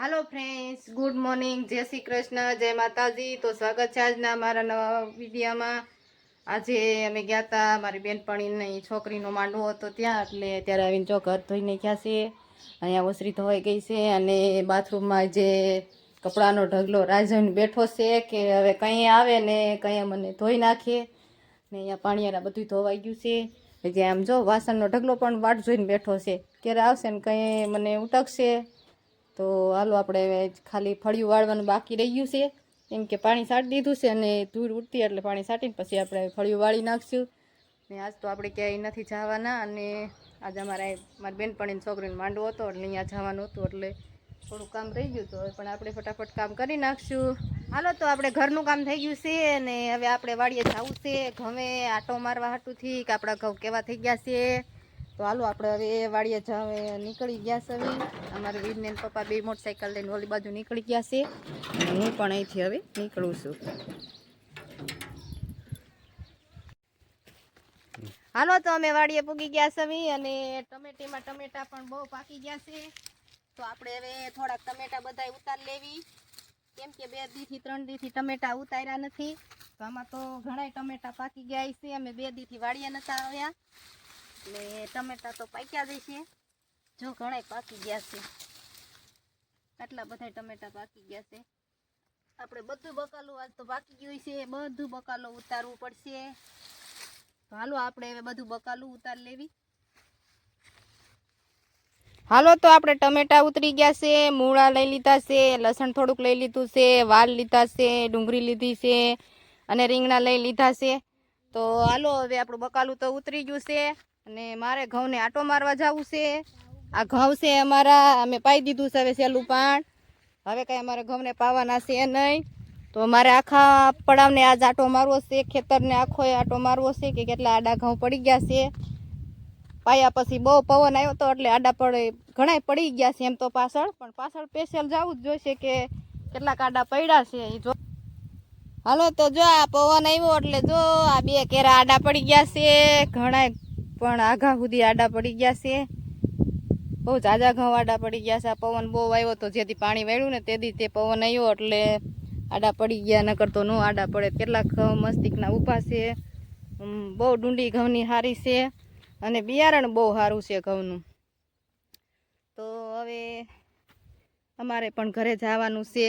હાલો friends good morning જય શ્રી કૃષ્ણ. જય માતાજી. તો સ્વાગત છે આજના મારા નવા વિડીયામાં. આજે અમે ગયા હતા મારી બેનપણીની છોકરીનો માંડવો હતો ત્યાં, એટલે ત્યારે આવીને જો ઘર ધોઈને ગયા છે. અહીંયા ઓસરી ધોવાઈ ગઈ છે અને બાથરૂમમાં જે કપડાનો ઢગલો રાજન બેઠો છે કે હવે કંઈ આવે ને કંઈ મને ધોઈ નાખે ને અહીંયા પાણીયારા બધું ધોવાઈ ગયું છે. જે આમ જો વાસણનો ઢગલો પણ વાટ જોઈને બેઠો છે. ક્યારે આવશે ને કંઈ મને ઉટકશે? તો હાલો આપણે ખાલી ફળિયું વાળવાનું બાકી રહી ગયું છે. એમ કે પાણી સાટી દીધું છે અને ધૂળ ઉડતી એટલે પાણી સાટીને પછી આપણે ફળિયું વાળી નાખશું. ને આજ તો આપણે ક્યાંય નથી જવાના અને આજે અમારે મારી બેનપણીને છોકરીને માંડવો હતો એટલે અહીંયા જવાનું હતું એટલે થોડું કામ રહી ગયું હતું પણ આપણે ફટાફટ કામ કરી નાખશું. હાલો તો આપણે ઘરનું કામ થઈ ગયું છે અને હવે આપણે વાડીએ જવું છે. ઘમે આટો મારવા હાટુંથી કે આપણા ઘઉં કેવા થઈ ગયા છે. તો હાલો, આપણે હવે વાડીએ જાવે નીકળી ગયા છે હવે. અમારે વીરને પપ્પા બે મોટરસાઇકલ લઈને ઓલી બાજુ નીકળી ગયા છે. હું પણ અહીંથી હવે નીકળું છું. હાલો, તો અમે વાડીએ પૂગી ગયા છે અને ટમેટીમાં ટમેટા પણ બહુ પાકી ગયા છે. તો આપણે હવે થોડાક ટમેટા બધા ઉતાર લેવી. કેમ કે બે દીથી ત્રણ દીથી ટમેટા ઉતાર્યા નથી. તો આમાં તો ઘણાય ટમેટા પાકી ગયા છે. અમે બે દીથી વાળીએ નતા આવ્યા. ને ટમેટા તો પાક્યા જ છે જો ઘણાય પાકી ગયા છે. આટલા બધા ટમેટા પાકી ગયા છે. આપણે બધું બકાલું આજ તો પાકી ગયું છે. બધું બકાલો ઉતારવું પડશે. હાલો આપણે હવે બધું બકાલું ઉતાર લેવી. હાલો તો આપણે ટમેટા ઉતરી ગયા છે, મૂળા લઈ લીધા છે, લસણ થોડુંક લઈ લીધું છે, વાલ લીધા છે, ડુંગળી લીધી છે અને રીંગણા લઈ લીધા છે. તો હાલો હવે આપણું બકાલું તો ઉતરી ગયું છે. અને મારે ઘઉંને આટો મારવા જવું છે. આ ઘઉં છે અમારા, અમે પાઈ દીધું છે હવે સહેલું પાણ. હવે કાંઈ અમારે ઘઉંને પાવાના છે નહીં. તો મારે આખા પડાવને આજ આટો મારવો છે, ખેતરને આખો આટો મારવો છે કે કેટલા આડા ઘઉં પડી ગયા છે. પાયા પછી બહુ પવન આવ્યો તો એટલે આડા પડે ઘણાય પડી ગયા છે એમ તો પાછળ, પણ પાછળ સ્પેશિયલ જવું જ જોઈશે કે કેટલાક આડા પડ્યા છે. એ જો. હાલો તો જો આ પવન આવ્યો એટલે જો આ બે કેરા આડા પડી ગયા છે, ઘણાય પણ આઘા સુધી આડા પડી ગયા છે. બહુ ઝાઝા ઘઉં આડા પડી ગયા છે. આ પવન બહુ આવ્યો તો જેથી પાણી વળ્યું ને તેથી તે પવન આવ્યો એટલે આડા પડી ગયા, નકર તો ન આડા પડે. કેટલાક ઘઉં મસ્તિકના ઊભા છે. બહુ ડુંડી ઘઉંની સારી છે અને બિયારણ બહુ સારું છે ઘઉંનું. તો હવે અમારે પણ ઘરે જવાનું છે.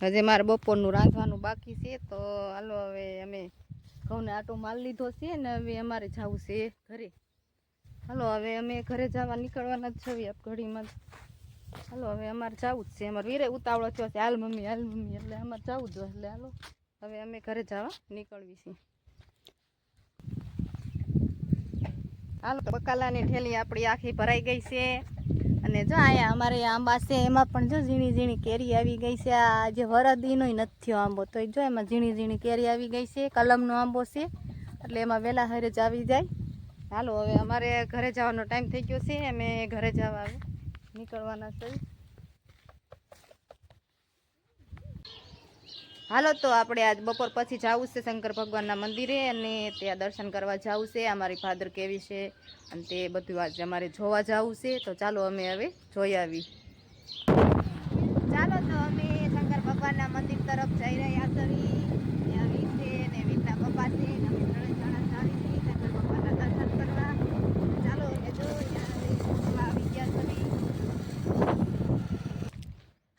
હજે મારે બપોરનું રાંધવાનું બાકી છે. તો હાલો હવે અમે ઘઉંને આટો માલ લીધો છે ને હવે અમારે જવું છે ઘરે. હાલો, હવે અમે ઘરે જવા નીકળવાના જ છીએ આપ ઘડીમાં હલો, હવે અમારે જવું જ છે. અમારે વીરે ઉતાવળો થયો છે. હાલ મમ્મી હાલ મમ્મી, એટલે અમારે જવું જ એટલે હાલો, હવે અમે ઘરે જવા નીકળવી છીએ. હાલો બકાલાની ઠેલી આપણી આખી ભરાઈ ગઈ છે. અને જો અહીંયા અમારે આંબા છે, એમાં પણ જો ઝીણી ઝીણી કેરી આવી ગઈ છે. આ જે વરદીનો નથી થયો આંબો. તો જો એમાં ઝીણી ઝીણી કેરી આવી ગઈ છે. કલમનો આંબો છે. એટલે એમાં વહેલા હરે જ આવી જાય. હાલો, હવે અમારે ઘરે જવાનો ટાઈમ થઈ ગયો છે. અમે ઘરે જવા આવે નીકળવાના છે. હાલો, તો આપણે આજ બપોર પછી જવું છે શંકર ભગવાનના મંદિરે અને ત્યાં દર્શન કરવા જવું છે. અમારી ફાધર કેવી છે અને તે બધું આજ અમારે જોવા જવું છે. તો ચાલો અમે હવે જોઈ આવી. ચાલો, તો અમે શંકર ભગવાનના મંદિર તરફ જઈ રહ્યા છીએ ત્યાં વીર છે ને વીરના પપ્પા છે ને અમે ત્રણ જણા જાવી છીએ શંકર ભગવાનના દર્શન કરવા ચાલો અમે જો ત્યાં હવે આવી ગયા છીએ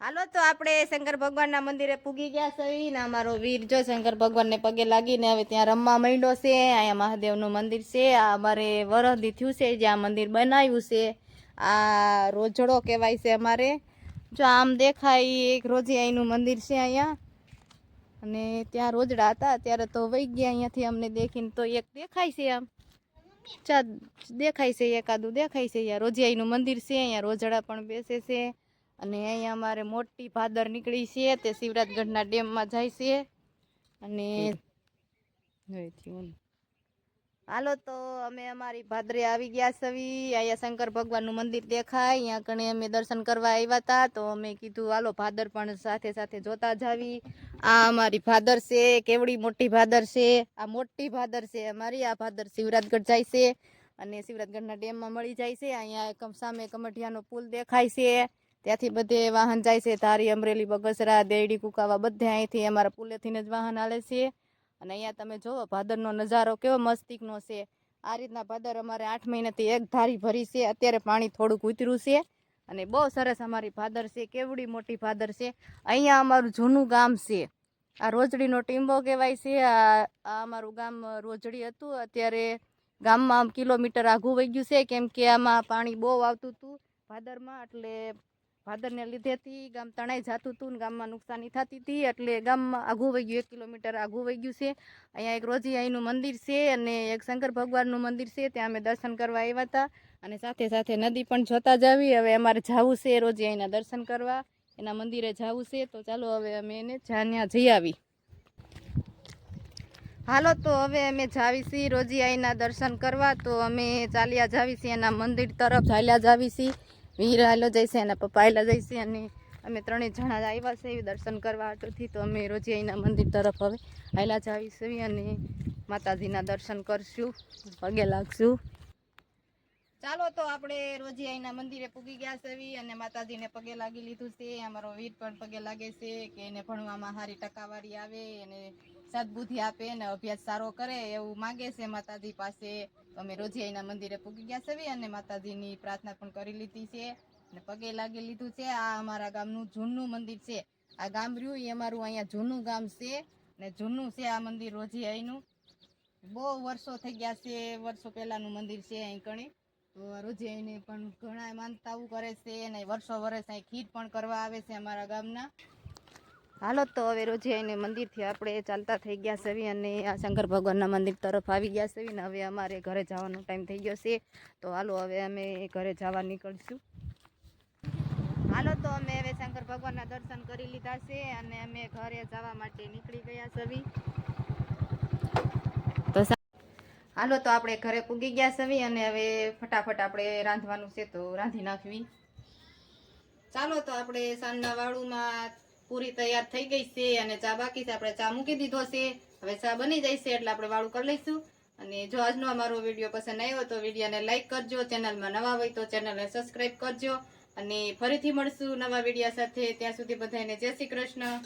હાલો, તો આપણે શંકર ભગવાનના મંદિરે પૂગી ગયા છે. ને અમારો વીર જો શંકર ભગવાનને પગે લાગીને હવે ત્યાં રમવા માંડ્યો છે. અહીંયા મહાદેવનું મંદિર છે. આ અમારે વરહદી થયું છે જ્યાં મંદિર બનાવ્યું છે. આ રોજડો કહેવાય છે અમારે. જો આમ દેખાય એક એક અહીંનું મંદિર છે અહીંયા. અને ત્યાં રોજડા હતા, અત્યારે તો વહી ગયા અહીંયાથી અમને દેખીને તો એક દેખાય છે આમ. ચા દેખાય છે, એકાદું દેખાય છે અહીંયા. રોજિયાઈનું મંદિર છે, અહીંયા રોજડા પણ બેસે છે. અને અહીંયા અમારે મોટી ભાદર નીકળી છે તે શિવરાજગઢના ડેમમાં જાય છે. અને. હાલો તો અમે અમારી ભાદરે આવી ગયા સવી. અહીંયા શંકર ભગવાનનું મંદિર દેખાય. અહીંયા કણે અમે દર્શન કરવા આવ્યા હતા તો અમે કીધું હાલો ભાદર પણ સાથે સાથે જોતા જાવી. આ અમારી ભાદર છે કેવડી મોટી ભાદર છે. આ મોટી ભાદર છે અમારી આ ભાદર શિવરાજગઢ જાય છે. અને શિવરાજગઢના ડેમમાં મળી જાય છે. અહીંયા સામે કમઠિયાનો પુલ દેખાય છે. ત્યાંથી બધે વાહન જાય છે, ધારી, અમરેલી, બગસરા દેડી કુકાવા, બધે અહીંથી અમારા પુલેથી જ વાહન હાલે છે. અને અહીંયા તમે જુઓ, ભાદરનો નજારો કેવો મસ્તિકનો છે. આ રીતના ભાદર અમારે આઠ મહિનાથી એક ધારી ભરી છે, અત્યારે પાણી થોડુંક ઉતર્યું છે. અને બહુ સરસ અમારી ભાદર છે, કેવડી મોટી ભાદર છે. અહીંયા અમારું જૂનું ગામ છે. આ રોજડીનો ટીંબો કહેવાય છે. આ અમારું ગામ રોજડી હતું. અત્યારે ગામમાં આમ કિલોમીટર આઘું વહી ગયું છે, કેમ કે આમાં પાણી બહુ આવતું હતું ભાદરમાં, એટલે ભાદરને લીધેથી ગામ તણાઈ જતું હતું ને ગામમાં નુકસાની થતી હતી. એટલે ગામમાં આઘું વહી ગયું, એક કિલોમીટર આઘું વહી ગયું છે. અહીંયા એક રોજી મંદિર છે અને એક શંકર ભગવાનનું મંદિર છે. ત્યાં અમે દર્શન કરવા આવ્યા હતા અને સાથે સાથે નદી પણ જોતા જાવી. હવે અમારે જવું છે રોજી દર્શન કરવા. એના મંદિરે જવું છે. તો ચાલો હવે અમે એને ત્યાં જઈ આવી. હાલો, તો હવે અમે જાવી છીએ રોજી આઈના દર્શન કરવા. તો અમે ચાલ્યા જાવી છીએ એના મંદિર તરફ. ચાલ્યા જાવી છીએ વીર હાલો જઈશે એના પપ્પા એલા જઈશે અને અમે ત્રણેય જણા આવ્યા છે દર્શન કરવા હાટોથી તો અમે રોજિયાઈના મંદિર તરફ હવે જાવી છીએ અને માતાજીના દર્શન કરશું. પગે લાગશું. ચાલો તો આપણે રોજી અહીંના મંદિરે પૂગી ગયા છે અને માતાજીને પગે લાગી લીધું છે. અમારો વીર પણ પગે લાગે છે કે એને ભણવામાં સારી ટકાવારી આવે અને સદબુદ્ધિ આપે અને અભ્યાસ સારો કરે એવું માગે છે માતાજી પાસે. અમે રોજી અહીંના મંદિરે પૂગી ગયા છે અને માતાજીની પ્રાર્થના પણ કરી લીધી છે અને પગે લાગી લીધું છે. આ અમારા ગામનું જૂનું મંદિર છે. આ ગામ રહ્યું, એ અમારું અહીંયા જૂનું ગામ છે ને જૂનું છે આ મંદિર રોજી અહીંનું. બહુ વર્ષો થઈ ગયા છે, વર્ષો પહેલાનું મંદિર છે અહીં કણે. તો રોજે એને પણ ઘણા માનતાઓ કરે છે અને વર્ષો વર્ષ અહીં ખીર પણ કરવા આવે છે અમારા ગામના. હાલો તો હવે રોજે આવીને મંદિરથી આપણે ચાલતા થઈ ગયા છે અને આ શંકર ભગવાનના મંદિર તરફ આવી ગયા છે ને હવે અમારે ઘરે જવાનો ટાઈમ થઈ ગયો છે. તો હાલો હવે અમે ઘરે જવા નીકળશું. હાલો તો અમે હવે શંકર ભગવાનના દર્શન કરી લીધા છે અને અમે ઘરે જવા માટે નીકળી ગયા છે તો હાલો તો આપણે ઘરે પૂગી ગયા સવી અને હવે ફટાફટ આપણે રાંધવાનું છે તો રાંધી નાખવી. ચાલો તો આપણે સાંજના વાળુમાં પૂરી તૈયાર થઈ ગઈ છે અને ચા બાકી છે. આપણે ચા મૂકી દીધો છે. હવે ચા બની જાય છે એટલે આપણે વાળું કરી લઈશું. અને જો આજનો અમારો વીડિયો પસંદ આવ્યો તો વિડીયોને લાઇક કરજો, ચેનલમાં નવા હોય તો ચેનલને સબસ્ક્રાઈબ કરજો. અને ફરીથી મળશું નવા વીડિયો સાથે. ત્યાં સુધી બધાને જય શ્રી કૃષ્ણ.